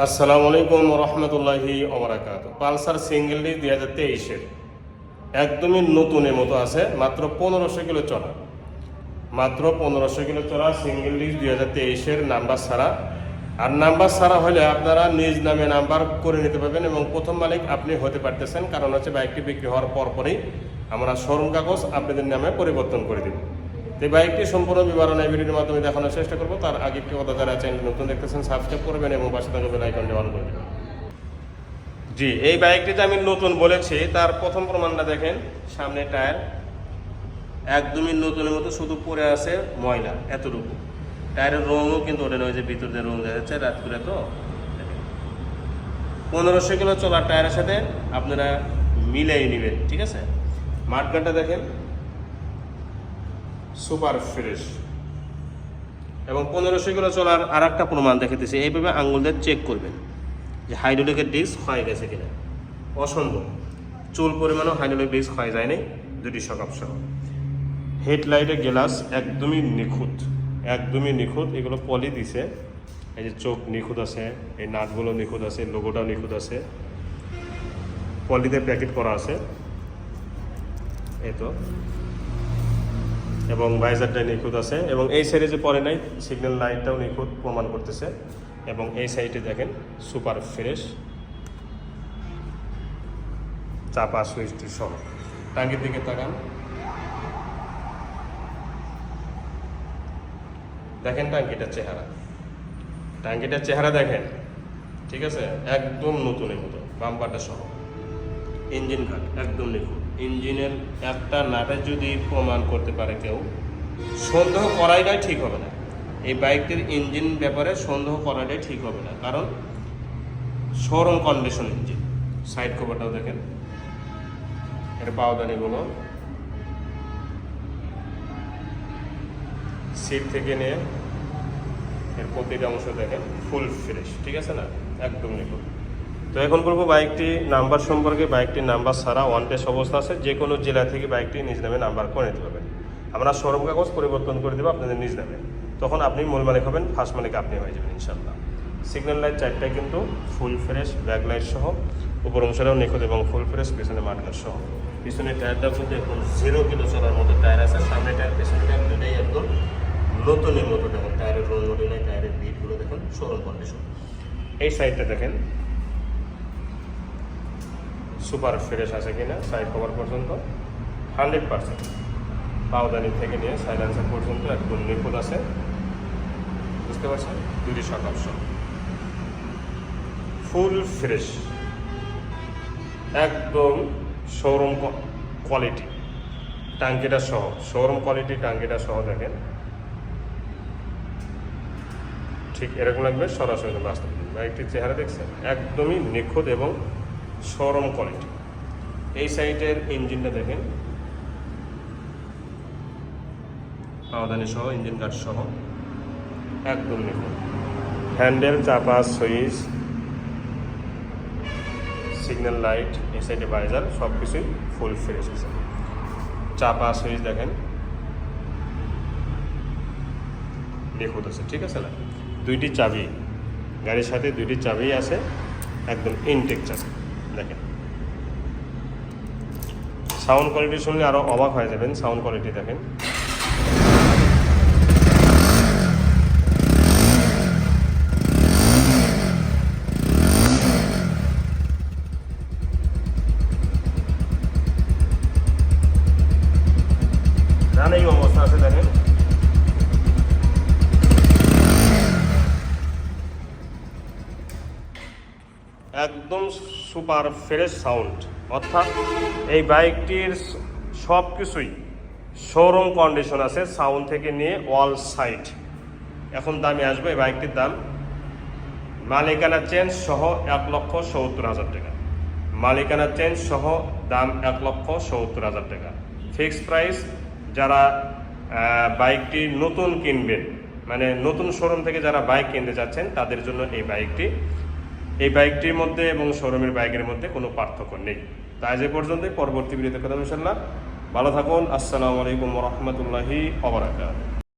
আসসালামু আলাইকুম রহমতুল্লাহি ওবরাকাত পালসার সিঙ্গেল ডি দুই হাজার তেইশের। একদমই নতুনের মতো আছে, মাত্র পনেরোশো কিলো চড়া। মাত্র পনেরোশো কিলো চড়া সিঙ্গেল ডিস দুই হাজার তেইশের নাম্বার ছাড়া। আর নাম্বার ছাড়া হলে আপনারা নিজ নামে নাম্বার করে নিতে পারবেন এবং প্রথম মালিক আপনি হতে পারতেছেন, কারণ হচ্ছে বাইকটি বিক্রি হওয়ার পরপরই আমরা শোরুম কাগজ আপনাদের নামে পরিবর্তন করে দেব। এই বাইকটি সম্পূর্ণ বিবরণ এই ভিডিওর মাধ্যমে দেখানোর চেষ্টা করব। তার আগে একটি কথা যারা চ্যানেল নতুন দেখতেছেন সাবস্ক্রাইব করবেন এবং পাশে থাকা বেল আইকনটি অন করে জি, এই বাইকটি যে আমি নতুন বলেছি। তার প্রথম প্রমাণটা দেখেন, সামনে টায়ার। একদমই নতুনের মতো, শুধু পরে আছে ময়লা, এতটুকু। টায়ারের রঙও কিন্তু ওটা যে ভিতর দিয়ে রং দেখা যাচ্ছে, রাত করে তো। পনেরোশো কিলো চলার টায়ারের সাথে আপনারা মিলাই নেবেন, ঠিক আছে? মাঠগানটা দেখেন সুপার ফ্রেশ। এবং পনেরোশো কিলো চলার আর একটা প্রমাণ দেখাতেছে এইভাবে আঙ্গুল দিয়ে চেক করবেন যে হাইড্রোলিকের ডিস্ক ক্ষয় গেছে কিনা। অসম্ভব। চুল পরিমাণও হাইড্রোলিক ডিস্ক ক্ষয় যায়নি দুটি সকাপ সহ হেডলাইটের গ্লাস একদমই নিখুঁত একদমই নিখুঁত। এগুলো পলি দিছে। এই যে চোখ নিখুঁত আছে, এই নাটগুলো নিখুঁত আছে, লোগোটাও নিখুঁত আছে। পলিতে প্যাকেট করা আছে। এই তো। এবং ভাইজারটা নিখুঁত আছে এবং এই সাইডে যে পরে নাই সিগন্যাল লাইটটাও নিখুঁত প্রমাণ করতেছে। এবং এই সাইডে দেখেন সুপার ফ্রেশ চাপা সুইচটি সহ। টাঙ্গির দিকে তাকান। দেখেন টাঙ্কিটার চেহারা। টাঙ্কিটার চেহারা দেখেন, ঠিক আছে? একদম নতুনের মতো বাম্পারটা সহ। ইঞ্জিন কাট একদম নিখুঁত। ইঞ্জিনের একটা নাটে যদি প্রমাণ করতে পারে কেউ, সন্দেহ করাইটাই ঠিক হবে না। এই বাইকটির ইঞ্জিন ব্যাপারে সন্দেহ করাটাই ঠিক হবে না। কারণ শোরুম কন্ডিশন ইঞ্জিন। সাইড কভারটাও দেখেন। এর পাওদানিগুলো সিট থেকে নিয়ে এর প্রতিটা অংশ দেখেন ফুল ফ্রেশ ঠিক আছে না? একদম নিখুঁত। তো এখন বলব বাইকটি নাম্বার সম্পর্কে বাইকটির নাম্বার ছাড়া ওয়ান টেস্ট অবস্থা আছে। যে কোনো জেলা থেকে বাইকটি নিজ নামে নাম্বার করে নিতে পারবেন। আমরা শোরুম কাগজ পরিবর্তন করে দেবো আপনাদের নিজ নামে। তখন আপনি মূল মালিক হবেন ফার্স্ট মালিক আপনি হয়ে যাবেন ইনশাল্লাহ সিগন্যাল লাইট চারটায় কিন্তু ফুল ফ্রেশ ব্যাক লাইট সহ। উপর অংশটাও নিখুঁত এবং ফুল ফ্রেশ পিছনে মাঠগার সহ। পিছনে টায়ারটাও কিন্তু এখন জিরো কিলো চলার মতো টায়ার আছে। সামনে টায়ার পিছনে টায়ার দুটাই একদম নতুনের মতো। দেখুন টায়ারের রোল নাই টায়ারের বিটগুলো দেখুন শোরুম কন্ডিশন এই সাইডটা দেখেন। সুপার ফ্রেশ আছে কিনা সাইড কভার পর্যন্ত হান্ড্রেড পার্সেন্ট পাওদানি থেকে নিয়ে সাইলেন্সার পর্যন্ত একদম নিখুঁত আছে। বুঝতে পারছেন? দুটি শতাংশ ফুল ফ্রেশ একদম শোরুম কোয়ালিটি টাঙ্কিটা সহ শোরুম কোয়ালিটি টাঙ্কিটা সহ দেখেন। ঠিক এরকম লাগবে, সরাসরি বাস্তব। বাইকটির চেহারা দেখছেন? একদমই নিখুঁত এবং শোরুম কোয়ালিটি এই সাইটের ইঞ্জিনটা দেখেন। পাওদানি সহ, ইঞ্জিন গার্ড সহ। একদম নিখুঁত। হ্যান্ডেল, চাপা, সুইচ, সিগন্যাল লাইট, এই সাইডে বাইজার সব কিছুই ফুল ফ্রেশ আছে। চাপা, সুইচ দেখেন। নিখুঁত আছে, ঠিক আছে না? দুইটি চাবি, গাড়ির সাথে দুইটি চাবি আছে, একদম ইনটেক চাবি। দেখেন। সাউন্ড কোয়ালিটি শুনলে আরও অবাক হয়ে যাবেন সাউন্ড কোয়ালিটি দেখেন। রানিং অবস্থা আছে, দেখেন। একদম সুপার ফ্রেশ সাউন্ড। অর্থাৎ এই বাইকটির সব কিছুই শোরুম কন্ডিশন আছে, সাউন্ড থেকে নিয়ে অল সাইড। এখন দামে আসবে এই বাইকটির দাম। মালিকানা চেঞ্জ সহ এক লক্ষ সত্তর হাজার টাকা। মালিকানা চেঞ্জ সহ দাম এক লক্ষ সত্তর হাজার টাকা। ফিক্স প্রাইস যারা বাইকটি নতুন কিনবেন মানে নতুন শোরুম থেকে যারা বাইক কিনতে চাচ্ছেন, তাদের জন্য এই বাইকটি এই বাইকটির মধ্যে এবং শোরুমের বাইকের মধ্যে কোনো পার্থক্য নেই। তাই যে পর্যন্তই। পরবর্তী বিরতি কথা ইনশাল্লাহ ভালো থাকুন। আসসালামু আলাইকুম রহমতুল্লাহি অবরাকাত